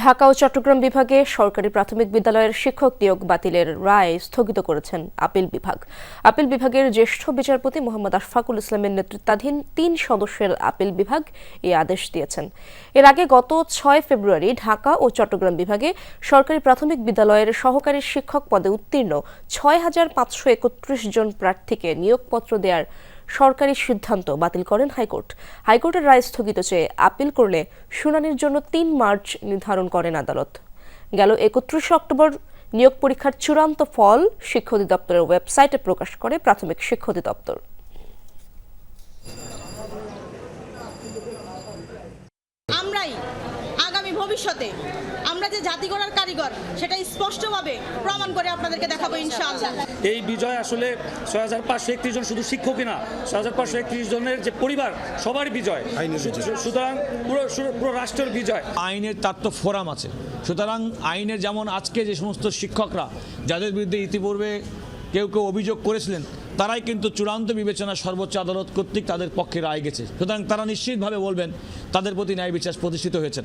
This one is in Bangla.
ঢাকা ও চট্টগ্রাম বিভাগে সরকারি প্রাথমিক বিদ্যালয়ের শিক্ষক নিয়োগ বাতিলের রায় স্থগিত করেছেন আপিল বিভাগ। আপিল বিভাগের জ্যেষ্ঠ বিচারপতি মোহাম্মদ আশফাকুল ইসলামের নেতৃত্বাধীন তিন সদস্যের আপিল বিভাগ এই আদেশ দিয়েছেন। এর আগে গত ছয় ফেব্রুয়ারি ঢাকা ও চট্টগ্রাম বিভাগে সরকারি প্রাথমিক বিদ্যালয়ের সহকারী শিক্ষক পদে উত্তীর্ণ ছয় হাজার পাঁচশো একত্রিশ জন প্রার্থীকে নিয়োগপত্র দেওয়ার সরকারি সিদ্ধান্ত বাতিল করেন হাইকোর্ট। হাইকোর্টের রায় স্থগিত চেয়ে আপিল করলে শুনানির জন্য তিন মার্চ নির্ধারণ করেন আদালত। গেল একত্রিশে অক্টোবর নিয়োগ পরীক্ষার চূড়ান্ত ফল শিক্ষা অধিদপ্তরের ওয়েবসাইটে প্রকাশ করে প্রাথমিক শিক্ষা অধিদপ্তর। আমরাই আগামী ভবিষ্যতে আমরা যে জাতি গড়ার কারিগর, সেটা স্পষ্টভাবে প্রমাণ করে আপনাদেরকে দেখাবো ইনশাআল্লাহ। এই বিজয় আসলে ছয় হাজার পাঁচশো একত্রিশ জন শুধু শিক্ষকই না ছয় হাজার পাঁচশো একত্রিশ জনের যে পরিবার সবার বিজয়। সুতরাং পুরো পুরো রাষ্ট্রের বিজয়। আইনের তার তো ফোরাম আছে। সুতরাং আইনের যেমন আজকে যে সমস্ত শিক্ষকরা যাদের বিরুদ্ধে ইতিপূর্বে কেউ কেউ অভিযোগ করেছিলেন তারাই কিন্তু চূড়ান্ত বিবেচনা সর্বোচ্চ আদালত কর্তৃক তাদের পক্ষে রায় গেছে। সুতরাং তারা নিশ্চিতভাবে বলবেন তাদের প্রতি ন্যায় বিচার প্রতিষ্ঠিত হয়েছে।